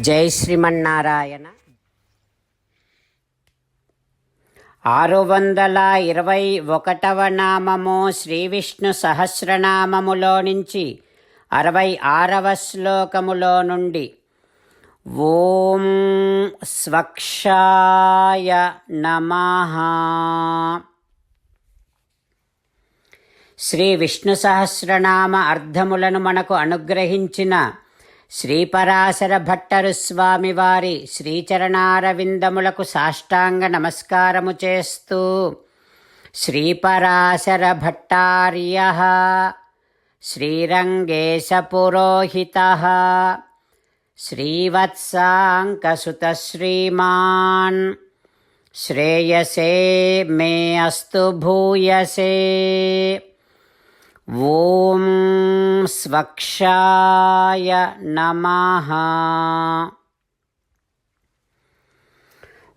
జై శ్రీమన్నారాయణ. ఆరు వందల ఇరవై ఒకటవ నామము శ్రీ విష్ణు సహస్రనామములో నుంచి అరవై ఆరవ శ్లోకములో నుండి ఓం స్వక్షాయ నమ. శ్రీ విష్ణు సహస్రనామ అర్థములను మనకు అనుగ్రహించిన శ్రీపరాశర భట్టరు స్వామివారి శ్రీచరణారవిందములకు సాష్టాంగ నమస్కారము చేస్తూ శ్రీపరాశర భట్టార్య శ్రీరంగేశపురోహిత శ్రీవత్సాంకసుత శ్రీమాన్ శ్రేయసే మే అస్తు భూయసే. ఓం స్వక్షాయ నమః.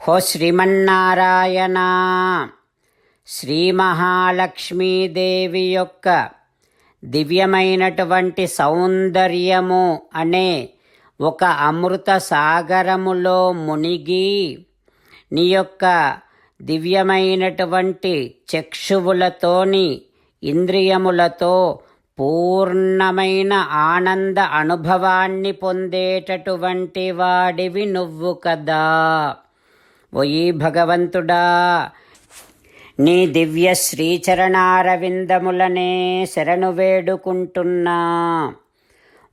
హో శ్రీమన్నారాయణ శ్రీ మహాలక్ష్మీదేవి యొక్క దివ్యమైనటువంటి సౌందర్యము అనే ఒక అమృత సాగరములో మునిగి నీ యొక్క దివ్యమైనటువంటి చక్షువులతోని ఇంద్రియములతో పూర్ణమైన ఆనంద అనుభవాన్ని పొందేటటువంటి వాడివి నువ్వు కదా. ఓయి భగవంతుడా నీ దివ్య శ్రీచరణారవిందములనే శరణు వేడుకుంటున్నా.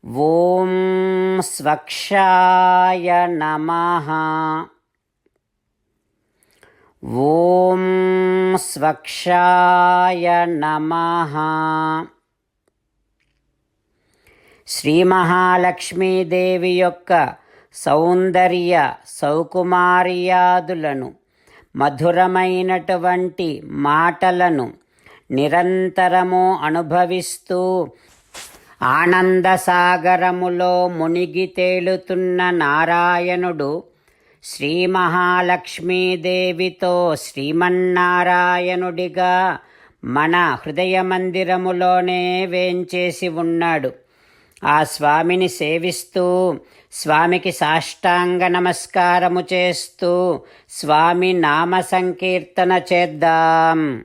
ఓం స్వక్షాయ నమః. ఓం స్వక్షాయ నమః. శ్రీ మహాలక్ష్మీదేవి యొక్క సౌందర్య సౌకుమార్యాదులను మధురమైనటువంటి మాటలను నిరంతరము అనుభవిస్తూ ఆనందసాగరములో మునిగి తేలుతున్న నారాయణుడు శ్రీ మహాలక్ష్మీదేవితో శ్రీమన్నారాయణుడిగా మన హృదయ మందిరములోనే వేంచేసి ఉన్నాడు. ఆ స్వామిని సేవిస్తూ స్వామికి సాష్టాంగ నమస్కారము చేస్తూ స్వామి నామ సంకీర్తన చేద్దాం.